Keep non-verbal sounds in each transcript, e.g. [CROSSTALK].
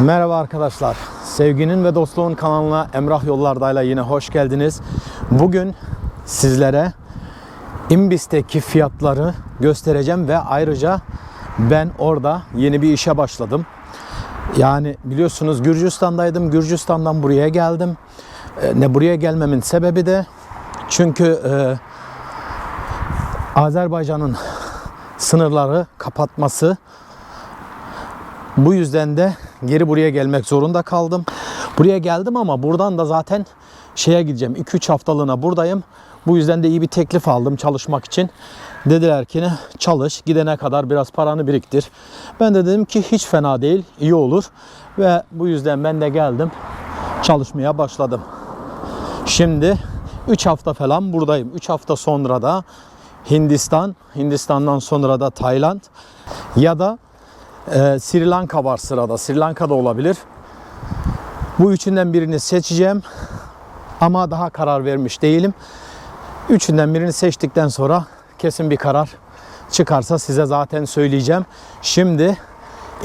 Merhaba arkadaşlar. Sevginin ve dostluğun kanalına Emrah Yollarda'yla yine hoş geldiniz. Bugün sizlere İmbis'teki fiyatları göstereceğim ve ayrıca ben orada yeni bir işe başladım. Yani biliyorsunuz Gürcistan'daydım. Gürcistan'dan buraya geldim. E, Ne buraya gelmemin sebebi de çünkü e, Azerbaycan'ın sınırları kapatması bu yüzden de geri buraya gelmek zorunda kaldım. Buraya geldim ama buradan da zaten şeye gideceğim. 2-3 haftalığına buradayım. Bu yüzden de iyi bir teklif aldım çalışmak için. Dediler ki ne çalış gidene kadar biraz paranı biriktir. Ben de dedim ki hiç fena değil iyi olur. Ve bu yüzden ben de geldim çalışmaya başladım. Şimdi 3 hafta falan buradayım. 3 hafta sonra da Hindistan, Hindistan'dan sonra da Tayland ya da ee, Sri Lanka var sırada. Sri Lanka da olabilir. Bu üçünden birini seçeceğim. Ama daha karar vermiş değilim. Üçünden birini seçtikten sonra kesin bir karar çıkarsa size zaten söyleyeceğim. Şimdi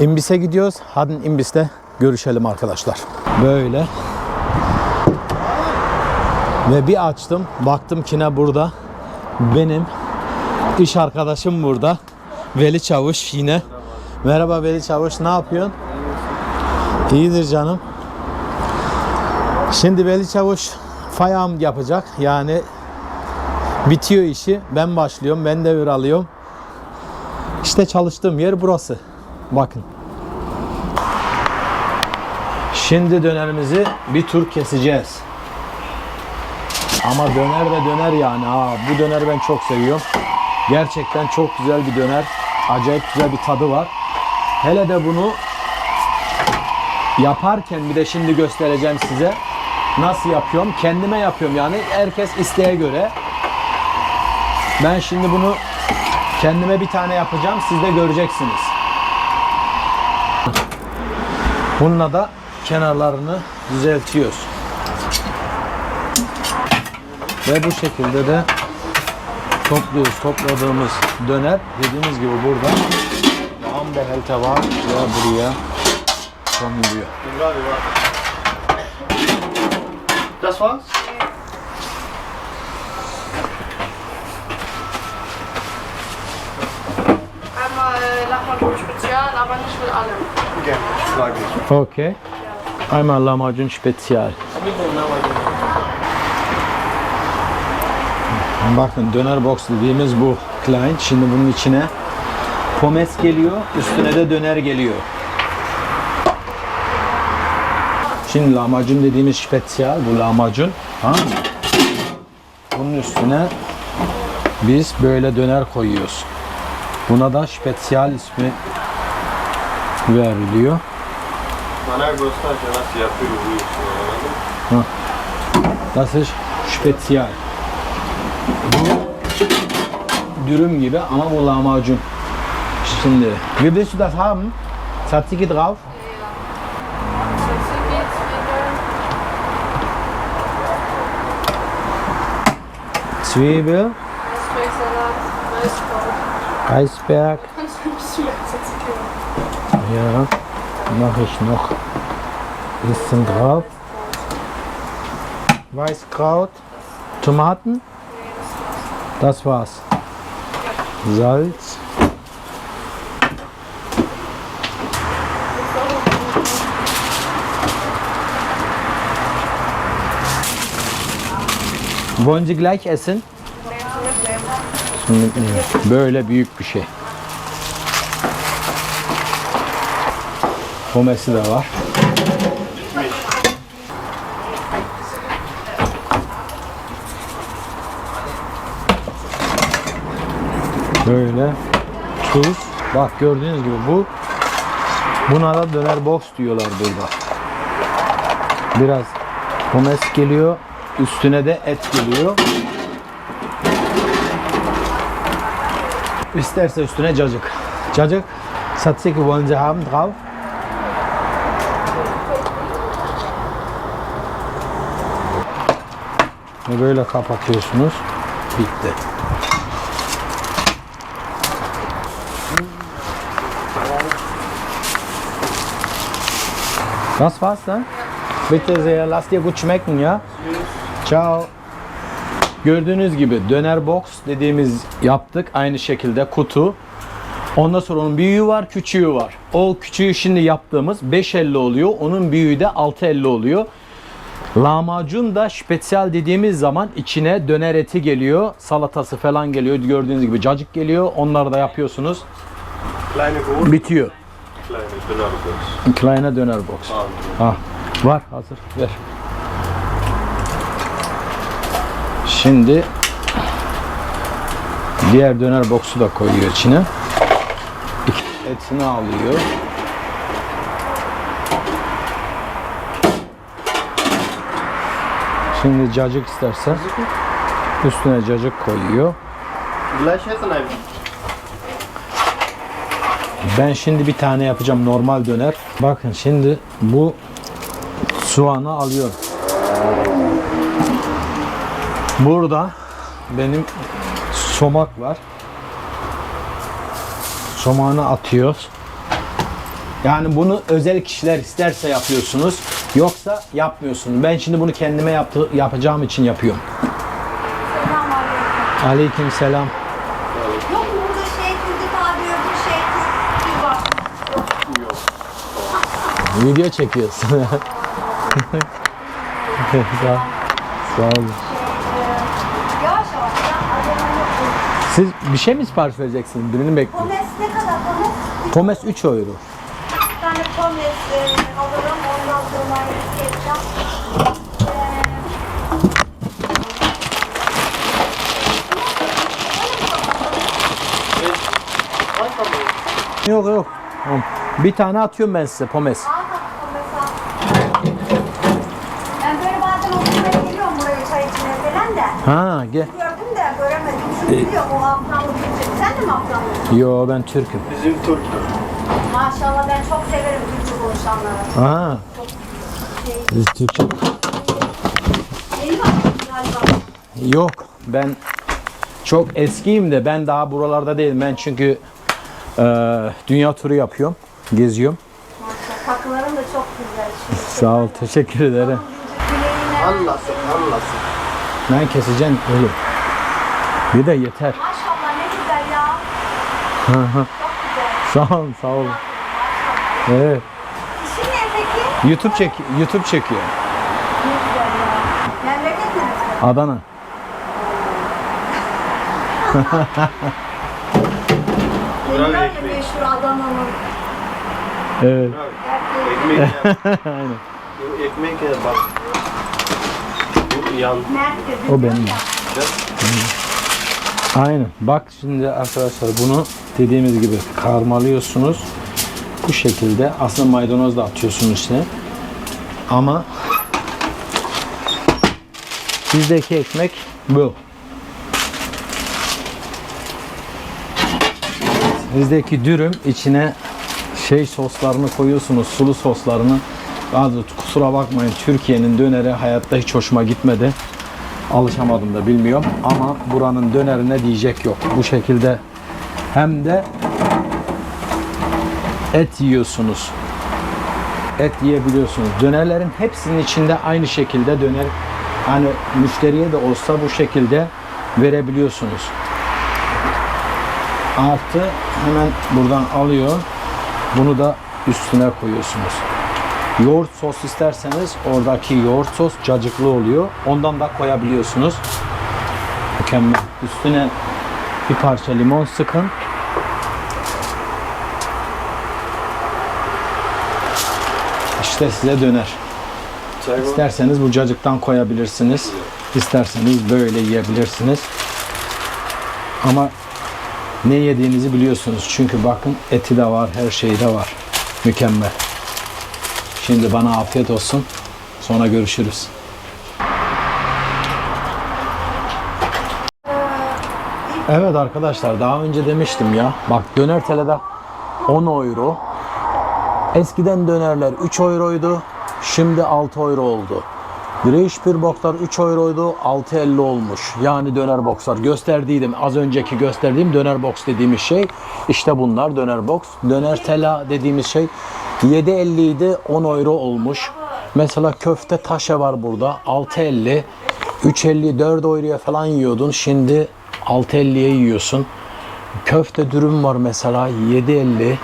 İmbis'e gidiyoruz. Hadi İmbis'te görüşelim arkadaşlar. Böyle. Ve bir açtım. Baktım ki burada. Benim iş arkadaşım burada. Veli Çavuş yine. Merhaba Veli Çavuş, ne yapıyorsun? İyidir canım. Şimdi Veli Çavuş fayam yapacak. Yani bitiyor işi. Ben başlıyorum, ben devir alıyorum. İşte çalıştığım yer burası. Bakın. Şimdi dönerimizi bir tur keseceğiz. Ama döner de döner yani. Ha, bu döner ben çok seviyorum. Gerçekten çok güzel bir döner. Acayip güzel bir tadı var. Hele de bunu yaparken bir de şimdi göstereceğim size. Nasıl yapıyorum? Kendime yapıyorum yani. Herkes isteğe göre. Ben şimdi bunu kendime bir tane yapacağım. Siz de göreceksiniz. Bununla da kenarlarını düzeltiyoruz. Ve bu şekilde de topluyoruz. Topladığımız döner dediğimiz gibi burada Tam behelte var ve buraya konuluyor. Das war's? Einmal Lahmacun Spezial, aber nicht mit allem. Gerne, frage ich. Okey. Einmal lahmacun spezial. Bakın döner box dediğimiz bu client. Şimdi bunun içine pomes geliyor, üstüne de döner geliyor. Şimdi lahmacun dediğimiz spezial, bu lahmacun. Ha? Bunun üstüne biz böyle döner koyuyoruz. Buna da spezial ismi veriliyor. Bana gösterce nasıl yapıyoruz bu işi. ist spezial. Bu dürüm gibi ama bu lahmacun. Stunde. Wie willst du das haben? Tzatziki drauf? Zwiebel. Eisberg. Ja, mache ich noch ein bisschen drauf. Weißkraut, Tomaten. Das war's. Salz. Wollen Sie gleich Böyle büyük bir şey. Pomesi de var. Böyle tuz. Bak gördüğünüz gibi bu buna da döner box diyorlar burada. Biraz pomes geliyor. Üstüne de et geliyor. İsterse üstüne cacık. Cacık Tzatziki wollen Sie haben drauf? Böyle kapatıyorsunuz. Bitti. Was war's dann? Bitte sehr, lass dir gut schmecken ya. Ciao. Gördüğünüz gibi döner box dediğimiz yaptık. Aynı şekilde kutu. Ondan sonra onun büyüğü var, küçüğü var. O küçüğü şimdi yaptığımız 5.50 oluyor. Onun büyüğü de 6.50 oluyor. Lahmacun da spesyal dediğimiz zaman içine döner eti geliyor. Salatası falan geliyor. Gördüğünüz gibi cacık geliyor. Onları da yapıyorsunuz. Bitiyor. kleine Dönerbox. Kleine döner box. Ha, var hazır. Ver. Şimdi diğer döner box'u da koyuyor içine. Etini alıyor. Şimdi cacık isterse üstüne cacık koyuyor. Ben şimdi bir tane yapacağım normal döner. Bakın şimdi bu soğanı alıyorum. Burada benim somak var. Somağını atıyoruz. Yani bunu özel kişiler isterse yapıyorsunuz. Yoksa yapmıyorsunuz. Ben şimdi bunu kendime yaptı, yapacağım için yapıyorum. Selamünaleyküm. Aleyküm selam. Yok mu burada şey Turgut abi öbür şey var. Video çekiyoruz. [LAUGHS] sağ, sağ olun. Yavaş yavaş ya. Adamın yok. Siz bir şey mi sipariş vereceksiniz? Birini bekliyorum. Pomes ne kadar pomes? Pomes 3 euro. Bir tane pomes e, alırım ondan sonra ketçap. Yok yok. Tamam. Bir tane atıyorum ben size. Al bak al. Ben böyle bazen oturmaya geliyorum buraya çay içmeye falan da. Ha gel. Biliyor o Afganlı Türkçe. Sen de mi Afganlısın? Yo ben Türk'üm. Bizim Türk. Maşallah ben çok severim Türkçe konuşanları. Ha. Siz Türkçe. Yeni mi galiba? Yok ben çok eskiyim de ben daha buralarda değilim. Ben çünkü e, dünya turu yapıyorum. Geziyorum. Maşallah takıların da çok güzel. Şimdi Sağ ol teşekkür ederim. Bileğine. Anlasın, anlasın. Ben keseceğim oğlum. Bir de yeter. Maşallah ne güzel ya. Hı hı. Çok güzel. sağ ol sağ ol. Evet. İşin ne peki? YouTube çek YouTube çekiyor. Ne güzel ya. Memleket neresi? Adana. [LAUGHS] Bravo Deniliyor ya ekmeği. meşhur Adana'nın. Evet. Ekmek ya. [LAUGHS] Aynen. Bu ekmek ya bak. Bu yan. Mert dedi. O benim. Aynen. Bak şimdi arkadaşlar bunu dediğimiz gibi karmalıyorsunuz. Bu şekilde aslında maydanoz da atıyorsunuz içine. Ama bizdeki ekmek bu. Bizdeki dürüm içine şey soslarını koyuyorsunuz, sulu soslarını. Bazı kusura bakmayın Türkiye'nin döneri hayatta hiç hoşuma gitmedi. Alışamadım da bilmiyorum ama buranın dönerine diyecek yok. Bu şekilde hem de et yiyorsunuz. Et yiyebiliyorsunuz. Dönerlerin hepsinin içinde aynı şekilde döner hani müşteriye de olsa bu şekilde verebiliyorsunuz. Artı hemen buradan alıyor. Bunu da üstüne koyuyorsunuz. Yoğurt sos isterseniz oradaki yoğurt sos cacıklı oluyor. Ondan da koyabiliyorsunuz. Mükemmel. Üstüne bir parça limon sıkın. İşte size döner. İsterseniz bu cacıktan koyabilirsiniz. İsterseniz böyle yiyebilirsiniz. Ama ne yediğinizi biliyorsunuz. Çünkü bakın eti de var, her şeyi de var. Mükemmel. Şimdi bana afiyet olsun. Sonra görüşürüz. Evet arkadaşlar daha önce demiştim ya. Bak döner telede 10 euro. Eskiden dönerler 3 euroydu. Şimdi 6 euro oldu. Greyspir boxlar 3 euroydu. 6.50 olmuş. Yani döner boxlar. Gösterdiydim. Az önceki gösterdiğim döner box dediğimiz şey. İşte bunlar döner box. Döner tela dediğimiz şey 7.50 idi 10 euro olmuş. Mesela köfte taşa var burada 6.50. 3.50 4 euroya falan yiyordun. Şimdi 6.50'ye yiyorsun. Köfte dürüm var mesela 7.50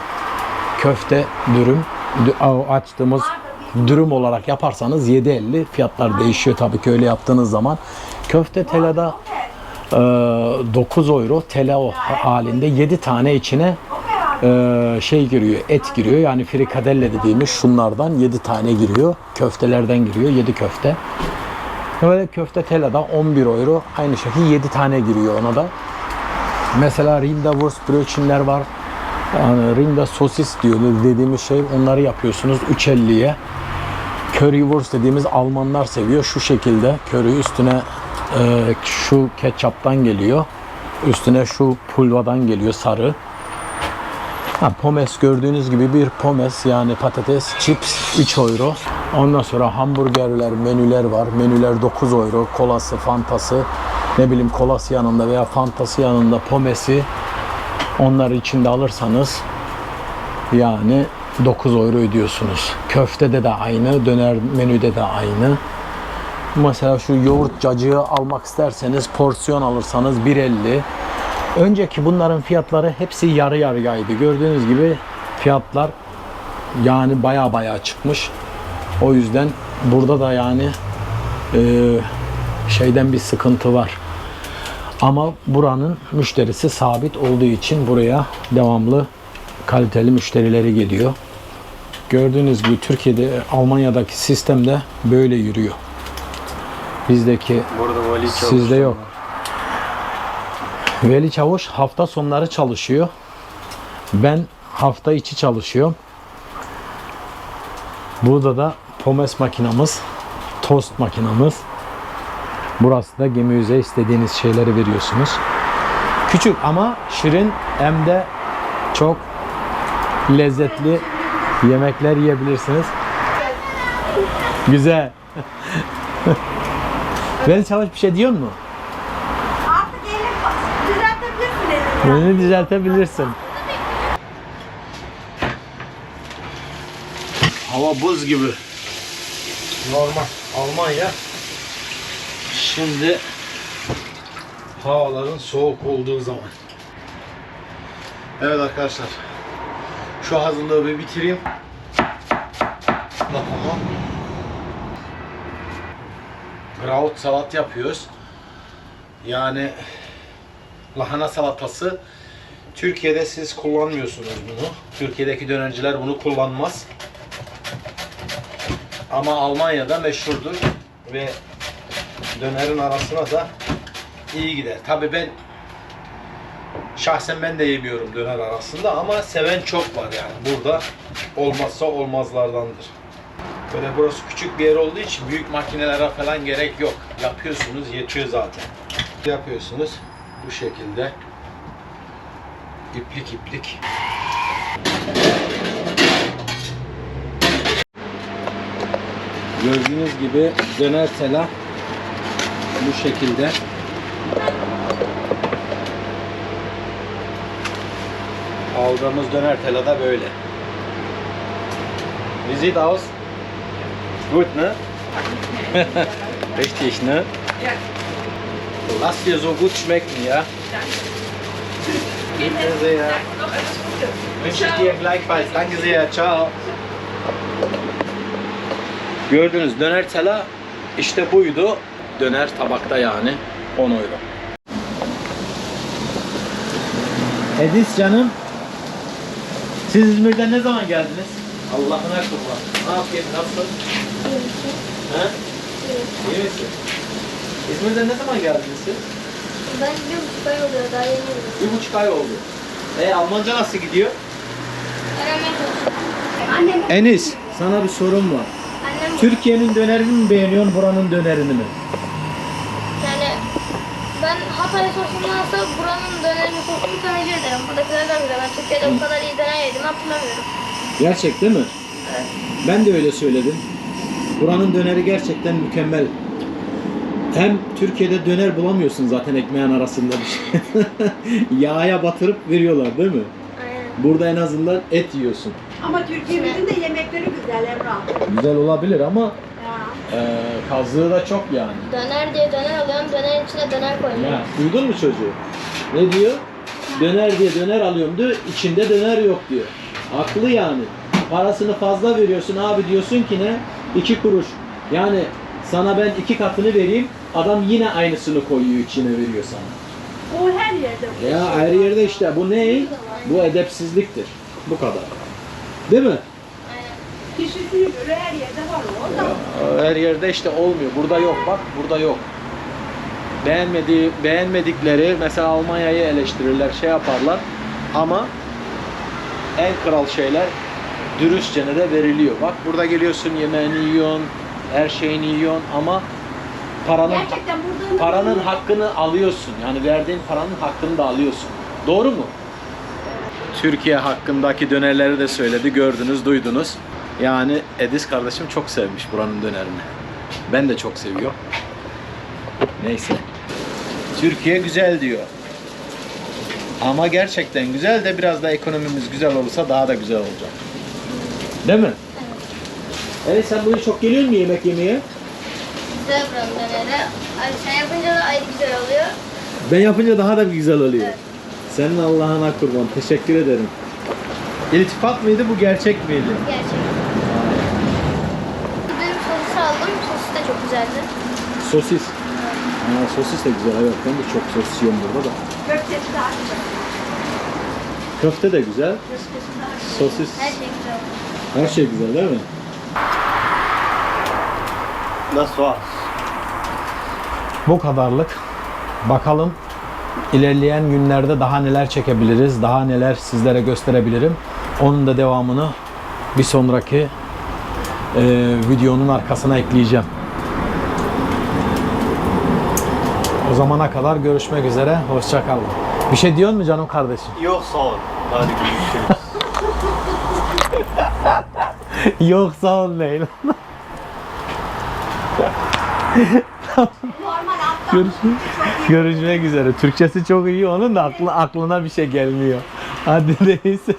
köfte dürüm açtığımız dürüm olarak yaparsanız 7.50 fiyatlar değişiyor tabii ki öyle yaptığınız zaman. Köfte telada e, 9 euro tele o halinde 7 tane içine e, şey giriyor et giriyor yani frikadelle dediğimiz şunlardan 7 tane giriyor köftelerden giriyor 7 köfte. Böyle köfte telada 11 euro aynı şekilde 7 tane giriyor ona da. Mesela Rinderwurst brötchenler var. Yani Rinder sosis diyor dediğimiz şey onları yapıyorsunuz 3.50'ye. Currywurst dediğimiz Almanlar seviyor. Şu şekilde curry üstüne e, şu ketçaptan geliyor. Üstüne şu pulvadan geliyor sarı. Ha, pomes gördüğünüz gibi bir pomes yani patates, chips 3 euro. Ondan sonra hamburgerler, menüler var. Menüler 9 euro. Kolası, fantası, ne bileyim kolası yanında veya fantası yanında pomesi onları içinde alırsanız yani 9 euro ödüyorsunuz. Köftede de aynı, döner menüde de aynı. Mesela şu yoğurt cacığı almak isterseniz porsiyon alırsanız 1.50. Önceki bunların fiyatları hepsi yarı yarıyaydı. Gördüğünüz gibi fiyatlar yani baya baya çıkmış. O yüzden burada da yani e, şeyden bir sıkıntı var. Ama buranın müşterisi sabit olduğu için buraya devamlı kaliteli müşterileri geliyor. Gördüğünüz gibi Türkiye'de, Almanya'daki sistemde böyle yürüyor. Bizdeki Sizde yok. Veli Çavuş hafta sonları çalışıyor. Ben hafta içi çalışıyorum. Burada da pomes makinamız, tost makinamız. Burası da gemi yüzeye istediğiniz şeyleri veriyorsunuz. Küçük ama şirin hem de çok lezzetli yemekler yiyebilirsiniz. Güzel. [LAUGHS] Veli Çavuş bir şey diyor mu? Beni düzeltebilirsin. Hava buz gibi. Normal. Almanya. Şimdi havaların soğuk olduğu zaman. Evet arkadaşlar. Şu hazırlığı bir bitireyim. Tamam. Graut salat yapıyoruz. Yani lahana salatası Türkiye'de siz kullanmıyorsunuz bunu. Türkiye'deki dönerciler bunu kullanmaz. Ama Almanya'da meşhurdur ve dönerin arasına da iyi gider. Tabii ben şahsen ben de yemiyorum döner arasında ama seven çok var yani. Burada olmazsa olmazlardandır. Böyle burası küçük bir yer olduğu için büyük makinelere falan gerek yok. Yapıyorsunuz yetiyor zaten. Yapıyorsunuz bu şekilde iplik iplik. Gördüğünüz gibi döner tela bu şekilde. Aldığımız döner tela da böyle. Wie sieht aus? Gut, ne? [LAUGHS] Richtig, ne? Ja. Lass dir so gut schmecken, ja? Bitte sehr. Noch alles Gute. Wünsche ich dir gleichfalls. Danke sehr. Ciao. Gördünüz döner tela işte buydu. Döner tabakta yani 10 euro. Edis canım. Siz İzmir'den ne zaman geldiniz? Allah'ına kurban. Ne yapıyorsun? Nasılsın? He? İyi misin? İzmir'den ne zaman geldiniz siz? Ben bir buçuk ay oluyor daha yeni yürüyorum. Bir buçuk ay oldu. E Almanca nasıl gidiyor? Öğrenmeye çalışıyorum. Annem Enis, sana bir sorum var. Annem Türkiye'nin dönerini mi beğeniyorsun, buranın dönerini mi? yani ben Hatay sosundansa buranın dönerini sosunu tercih ederim. Buradakiler daha güzel. Ben Türkiye'de bu kadar iyi döner yedim hatırlamıyorum. Gerçek değil mi? Evet. Ben de öyle söyledim. Buranın döneri gerçekten mükemmel. Hem Türkiye'de döner bulamıyorsun zaten ekmeğin arasında bir şey. [LAUGHS] Yağa batırıp veriyorlar değil mi? Aynen. Burada en azından et yiyorsun. Ama Türkiye'mizin de yemekleri güzel Emrah. Güzel olabilir ama Ya. e, kazığı da çok yani. Döner diye döner alıyorum. Dönerin içine döner koyuyorum. Ya, duydun mu çocuğu? Ne diyor? Döner diye döner alıyorum diyor, içinde döner yok diyor. Haklı yani. Parasını fazla veriyorsun abi diyorsun ki ne? İki kuruş. Yani sana ben iki katını vereyim, adam yine aynısını koyuyor içine veriyor sana. O her yerde. Ya her yerde işte bu ne? Bu edepsizliktir. Bu kadar. Değil mi? Kişisine göre her yerde var o. Her yerde işte olmuyor. Burada yok bak, burada yok. Beğenmediği, beğenmedikleri mesela Almanya'yı eleştirirler, şey yaparlar ama en kral şeyler dürüstçene de veriliyor. Bak burada geliyorsun yemeğini yiyorsun, her şeyini yiyorsun ama paranın gerçekten burada paranın hakkını alıyorsun. Yani verdiğin paranın hakkını da alıyorsun. Doğru mu? Türkiye hakkındaki dönerleri de söyledi. Gördünüz, duydunuz. Yani Edis kardeşim çok sevmiş buranın dönerini. Ben de çok seviyorum. Neyse. Türkiye güzel diyor. Ama gerçekten güzel de biraz da ekonomimiz güzel olursa daha da güzel olacak. Değil mi? Evet sen buraya çok geliyor musun yemek yemeye? Güzel döneri. Ay, sen yapınca da ayrı güzel oluyor. Ben yapınca daha da güzel oluyor. Evet. Senin Allah'ına kurban. Teşekkür ederim. İltifat mıydı bu gerçek miydi? Gerçekten. Dün sosis aldım. Sosis de çok güzeldi. Sosis. Ha, sosis de güzel. Evet ben de çok sosis yiyorum burada da. köftesi daha güzel. Köfte de güzel. Köftesi daha güzel. Sosis. Her şey güzel. Her şey güzel değil mi? Nasıl var? Bu kadarlık. Bakalım ilerleyen günlerde daha neler çekebiliriz, daha neler sizlere gösterebilirim. Onun da devamını bir sonraki e, videonun arkasına ekleyeceğim. O zamana kadar görüşmek üzere. Hoşça kalın. Bir şey diyor mu canım kardeşim? Yok sağ ol. Hadi görüşürüz. [LAUGHS] Yok sağ ol Leyla. Görüşmek, görüşmek üzere. Türkçesi çok iyi onun da aklı, aklına bir şey gelmiyor. Hadi neyse.